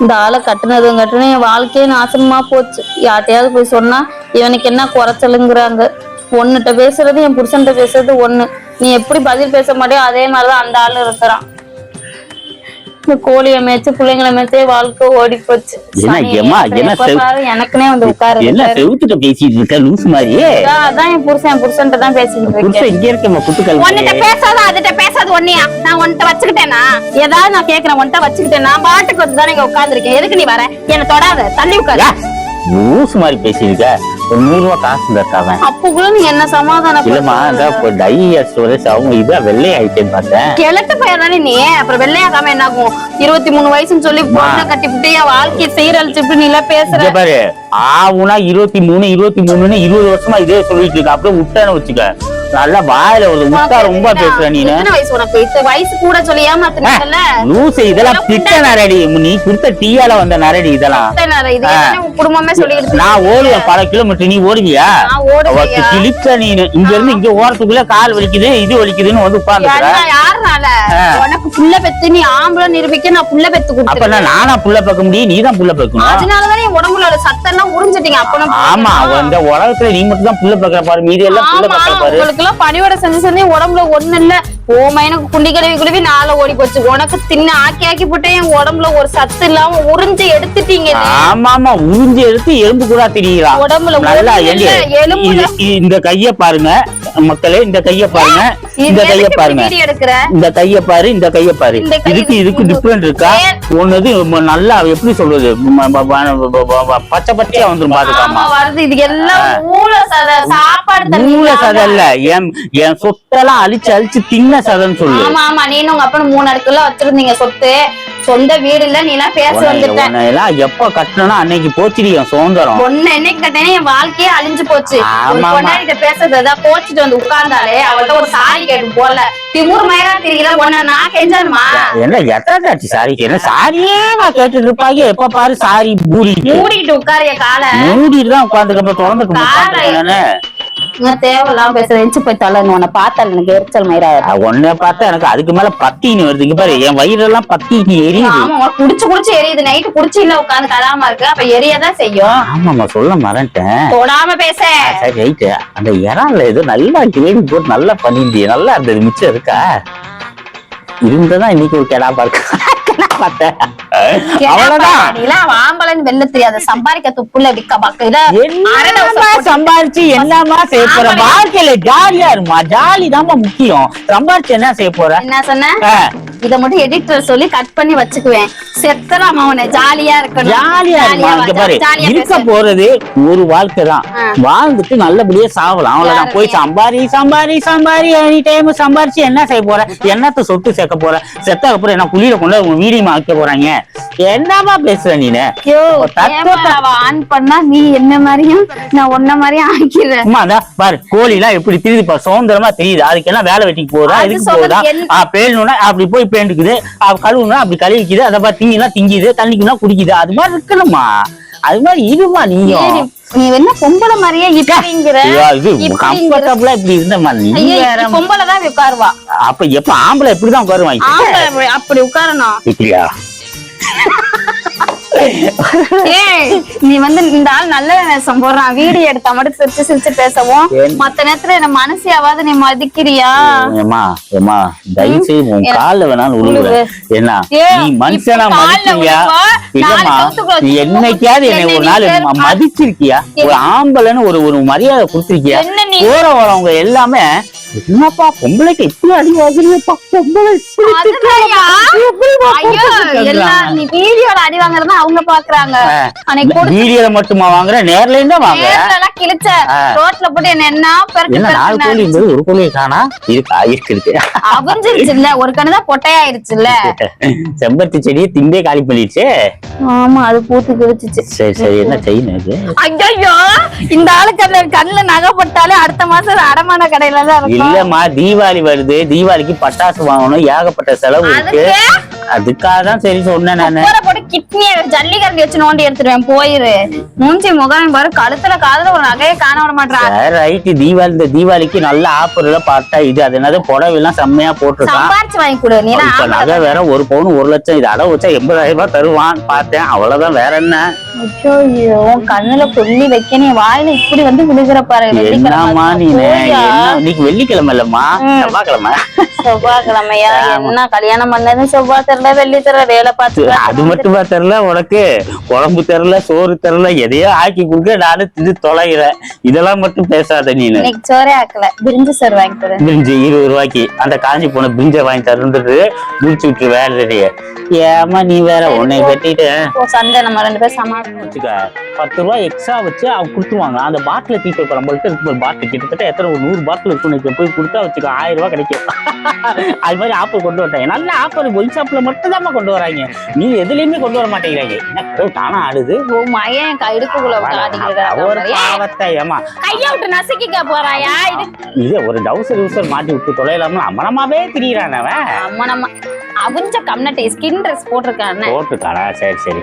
இந்த ஆளை கட்டுனதும் கட்டுனது என் வாழ்க்கையே நாசனமா போச்சு. யார்ட்டையாவது போய் சொன்னா இவனுக்கு என்ன குறைச்சலுங்கிறாங்க? ஒன்னுட்ட பேசுறது என் புருஷன்ட்ட பேசுறது ஒண்ணு. நீ எப்படி பதில் பேச மாட்டியோ அதே மாதிரிதான் அந்த ஆள் இருக்கிறான். கோழியை மேய்ச்சு பிள்ளைங்களை மேய்ச்சே வாழ்க்கை ஓடி போச்சு எனக்குனே வந்து உட்காரு என்ன செவுத்துட்ட பேசிட்டு இருக்க லூஸ் மாதிரியே? அதான் என் புருஷன் என் புருஷன்ட்ட தான் பேசிக்கிட்டு இருக்கேன் புருஷன் இங்க இருக்கமா குத்துக்கல் உன்கிட்ட பேசாத அதுட்ட பேசாத ஒன்னியா நான் உன்கிட்ட வச்சுக்கிட்டேனா? ஏதாவது நான் கேக்குறேன் உன்கிட்ட வச்சுக்கிட்டேன்? நான் பாட்டுக்கு வந்து தானே இங்க உட்கார்ந்துருக்கேன். எதுக்கு நீ வர? என்ன தொடாத தள்ளி உட்காரு. லூஸ் மாதிரி பேசியிருக்க ஒரு நூறு காசு அப்பக்குள்ள நீ என்ன சமாதானம் இல்லம்மா இந்த டையா ஸ்டோரேஜ் அவங்க இதா வெள்ளை ஆயிட்டேன்னு பார்த்தேன். கிழட்டு பையன் தானே நீ? அப்புறம் வெள்ளையாகாம என்ன ஆகும் இருபத்தி மூணு வயசுன்னு சொல்லி பொண்ணை கட்டி விட்டு என் வாழ்க்கையை சீரழிச்சுட்டு நீ எல்லாம் பேசுற? பாரு ஆவுனா இருபத்தி மூணு இருபத்தி மூணுன்னு இருபது வருஷமா இதே சொல்லிட்டு இருக்க. அப்படியே விட்டான்னு வச்சுக்க. நல்லா வாயில ஒரு விட்டா ரொம்ப பேசுற எத்தனை வயசு கூட சொல்லி ஏமாத்தினல லூசு இதெல்லாம் திட்ட நரடி. நீ கொடுத்த டீயால வந்த நரடி இதெல்லாம். குடும்பமே சொல்லிட்டு நான் ஓடுவேன் பல கிலோமீட்டர். நீ ஓடுவியா? கிழிச்ச நீ இங்க இருந்து இங்க ஓரத்துக்குள்ள கால் வலிக்குது இது வலிக்குதுன்னு வந்து உனக்கு புள்ள பெத்து நீ ஆம்பளை நிரூபிக்க நான் புள்ள பெத்து அப்ப கொடுத்துருக்கேன். நான் புள்ள பார்க்க முடியும்? நீ தான் புள்ள பார்க்கணும் அதனாலதான் என் உடம்புல உள்ள சத்தெல்லாம் உறிஞ்சிட்டீங்க அப்பனும் ஆமா இந்த உலகத்துல நீ மட்டும் தான் புள்ள பார்க்கற பாரு மீதி எல்லாம் புள்ள பார்க்கற பாரு. உங்களுக்கு எல்லாம் பணியோட செஞ்சு செஞ்சு உடம்புல ஒண்ணு இல்ல. ஓ மயனுக்கு குண்டி கழுவி கழுவி நாளை ஓடி போச்சு. உனக்கு தின்னு ஆக்கி ஆக்கி போட்டு என் உடம்புல ஒரு சத்து இல்லாம உறிஞ்சு எடுத்துட்டீங்க. ஆமா ஆமா உறிஞ்சி எடுத்து எலும்பு கூட தெரியலா உடம்புல நல்லா ஏண்டி, இந்த கைய பாருங்க மக்களே இந்த கைய பாருங்க இந்த கைய பாருங்க. இந்த கைய பாரு இந்த கைய பாரு. இதுக்கு இதுக்கு இது- டிஃபரெண்ட் இருக்கா? ம- நல்லா எப்படி சொல்றது? பச்சை பச்சையா வந்துரும் பாத்துக்காமா மூல சத இல்ல. என் என் சொத்தெல்லாம் அழிச்சு அழிச்சு தின்ன சதைன்னு சொல்லு. ஆமா ஆமா. நீனும் உங்க அப்பனும் மூணு அடுக்குல வச்சிருந்தீங்க சொத்து. சொந்த வீடு இல்ல நீ எல்லாம் பேச வந்துட்ட எல்லாம் எப்ப கட்டணும்னா அன்னைக்கு போச்சுடி என் சுதந்திரம். பொண்ணு என்னைக்கு கட்டினே என் வாழ்க்கையே அழிஞ்சு போச்சு. பொண்டாடிட்ட பேசுறதா கோச்சிட்டு வந்து உட்கார்ந்தாலே அவள்கிட்ட ஒரு சாரி கேட்டு போல. திமுர் மயரா தெரியல உன்ன நான் கெஞ்சணுமா? என்ன எத்தாச்சி சாரி என்ன சாரியே நான் கேட்டுட்டு இருப்பாங்க. எப்ப பாரு சாரி பூரிட்டு மூடிக்கிட்டு உட்காரிய காலை. மூடிட்டு தான் உட்காந்துக்கப்ப திறந்துக்க காலை. தேவையில்லாம பேசுற எச்சு போய் தலை உன்னை பார்த்தால எனக்கு எரிச்சல் மயிரா உன்னை பார்த்தா எனக்கு அதுக்கு மேல பத்தின்னு வருது. இங்க பாரு என் வயிறெல்லாம் பத்தின்னு எரியுது. ஆமா குடிச்சு குடிச்சு எரியுது. நைட்டு குடிச்சு இல்ல உட்காந்து கலாம இருக்கு. அப்ப எரியதான் செய்யும். ஆமாமா சொல்ல மறந்துட்டேன். தொடாம பேச. சரி ரைட்டு அந்த இறால ஏதோ நல்லா கிரேவி போட்டு நல்லா பண்ணிருந்திய நல்லா இருந்தது. மிச்சம் இருக்கா? இருந்ததான் இன்னைக்கு ஒரு கெடா பார்க்க? பார்த்தேன். அவ்வளவுதான். வெளில தெரியாத சம்பாதிக்க துப்புல விக்க பாக்க. இத என்னமா சம்பாரிச்சு என்னமா செய்ய போற. வாழ்க்கையில ஜாலியா இருமா ஜாலி தான்மா முக்கியம். சம்பாரிச்சு என்ன செய்ய போற? என்ன சொன்ன? இத மட்டும் எடிட்டர் சொல்லி கட் பண்ணி வச்சுக்குவேன். செத்தலாம் அவனை ஜாலியா இருக்கணும். ஜாலியா ஜாலியா இருக்க. போறது ஒரு வாழ்க்கை தான். வாழ்ந்துட்டு நல்லபடியா சாவலாம். அவ்வளவுதான். போய்? சம்பாரி சம்பாரி சம்பாரி எனி டைம் சம்பாரிச்சு என்ன செய்ய போற? என்னத்த சொத்து சேர்க்க போற? செத்த அப்புறம் என்ன குளிர கொண்டு உங்க வீடியமா வைக்க போறாங்க? என்னமா பேசுற நீனு? ஆன் பண்ணா நீ என்ன மாதிரியும் நான் உன்ன மாதிரியும் ஆக்கிறேன் அதான் பாரு கோழி எல்லாம் எப்படி தெரியுது பாரு. சுதந்திரமா தெரியுது. அதுக்கு எல்லாம் வேலை வெட்டிக்கு போதா சொல்றது போதா பேழணும்னா அப்படி போய் பேண்டுக்குது. ஆ, கழுவுனா அப்படி கழுவிக்குது. அதை பார்த்து திங்கினா திங்கிது தண்ணிக்குனா குடிக்குது. அது மாதிரி இருக்கணுமா? அது மாதிரி ஏய், நீயும்? நீ- என்ன பொம்பளை மாதிரியே இப்படிங்கிற இது. கம்ஃபர்டபுளா இப்படி இருந்தமா நீ வேற பொம்பளை தான் உட்காருவா. அப்ப எப்ப ஆம்பளை இப்படிதான் உட்காருவாங்க ஆம்பளை அப்படி- அப்படி உட்காரணும். இப்படியா? நீ வந்து இந்த ஆள் நல்ல நேசம் போடுறான் வீடியோ எடுத்தா மட்டும் சிரிச்சு சிரிச்சு பேசவும்? மத்த நேரத்துல என்ன மனசியாவது நீ மதிக்கிறியா? ஏமா ஏமா தயவு செய்து உன் கால்ல வேணாலும் விழுகு. என்ன நீ மனுஷனா விழுவா, இல்லம்மா நீ என்னைக்காவது என்னை ஒரு நாள் மதிச்சிருக்கியா? ஒரு ஆம்பளைன்னு ஒரு ஒரு மரியாதை கொடுத்திருக்கியா? போற வரவங்க எல்லாமே என்னப்பா பொம்பளைக்கு இப்படி அடி வாங்குறியப்பா பொம்பளை? நீ வீடியோல அடி வாங்குறதா அவங்க பாக்குறாங்க. வீடியோல மட்டுமா வாங்குற? நேர்ல இருந்தா வாங்க கிழிச்ச. ரோட்ல போட்டு என்ன என்ன நாலு கோழி ஒரு கோழியை காணா? இருக்கா? இருக்கு இருக்கு அவிஞ்சிருச்சுல்ல ஒரு கண்ணு தான் பொட்டையாயிருச்சுல்ல. செம்பருத்தி செடியை திண்டே காலி பண்ணிடுச்சு. ஆமா அது பூத்து கிழிச்சிச்சு. சரி சரி என்ன செய்யணும் ஐயோ இந்த ஆளுக்கு அந்த கண்ணுல நகை போட்டாலே அடுத்த மாசம் அடமான கடையில தான் இருக்கும். இல்லம்மா தீபாவளி வருது. தீபாவளிக்கு பட்டாசு வாங்கணும். ஏகப்பட்ட செலவு இருக்கு. அதுக்கு? அதுக்காக தான் சரி சொன்னேன் நானு. கிட்னிய ஜல்லிக்கரண்டி வச்சு நோண்டி எடுத்துருவேன். போயிரு. மூஞ்சி முகம் பாரு கழுத்துல காதுல ஒரு நகையை காண விட மாட்டான் ரைட்டு தீபாவளி இந்த தீபாவளிக்கு நல்ல ஆஃபர்ல பார்த்தா இது அது என்னது புடவை எல்லாம் செம்மையா போட்டிருக்கான். சம்பாரிச்சு வாங்கி கொடு. நீ நகை வேற ஒரு பவுன் ஒரு லட்சம் இது அடவு வச்சா எண்பதாயிரம் ரூபாய் தருவான் பார்த்தேன். அவ்வளவுதான் வேற என்ன? ஐயோ கண்ணுல புள்ளி வைக்க நீ வாயில இப்படி வந்து விழுகிற பாரு. என்னம்மா நீ? இன்னைக்கு வெள்ளிக்கிழமை இல்லம்மா. செவ்வாய்க்கிழமை. செவ்வாய்க்கிழமையா? என்ன கல்யாணம் பண்ணது செவ்வாய் தெரியல வெள்ளி தெரியல வேலை பார்த்து அது மட்டுமா தெரியல உனக்கு குழம்பு தெரியல சோறு தெரியல எதையோ ஆக்கி கொடுக்க நானும் தின்னு தொலைகிறேன். இதெல்லாம் மட்டும் பேசாத நீனு. இன்னைக்கு சோறே ஆக்கல. பிரிஞ்சு சோறு வாங்கி கொடு பிரிஞ்சு இருபது ரூபாய்க்கு. அந்த காஞ்சி போன பிரிஞ்சை வாங்கி தருந்துட்டு முடிச்சு விட்டு வேலை ஏமா நீ வேற உன்னை கட்டிட்டு. சந்தை நம்ம ரெண்டு பேரும் சமாளிக்கணும் வச்சுக்க. பத்து ரூபாய் எக்ஸ்ட்ரா வச்சு அவங்க கொடுத்துருவாங்க. அந்த பாட்டில தீட்டு இப்போ நம்மள்ட்ட இருக்கு ஒரு பாட்டில் கிட்டத்தட்ட எத்தனை ஒரு நூறு பாட்டில் இருக்கும் போய் கொடுத்தா வச்சுக்க ஆயிரம் ரூபாய் கிடைக்கும். அது மாதிரி ஆஃபர் கொண்டு வந்துட்டாங்க நல்ல ஆஃபர் ஒயின் ஷாப்ல மட்டும் தான் கொண்டு வராங்க. நீ எதுலயுமே கொண்டு வர மாட்டேங்கிறாங்க. தானா ஓ மயன் இடுப்புக்குள்ள ஒரு பாவத்தை ஏமா கைய விட்டு நசுக்கிக்க போறாயா? இது இது ஒரு டவுசர் டவுசர் மாட்டி விட்டு தொலைலாம அமனமாவே திரியிறான் அவன் அம்மனம்மா அவிஞ்ச கம்னட்டை ஸ்கின் ட்ரெஸ் போட்டிருக்கான்னு போட்டுக்கானா சரி சரி.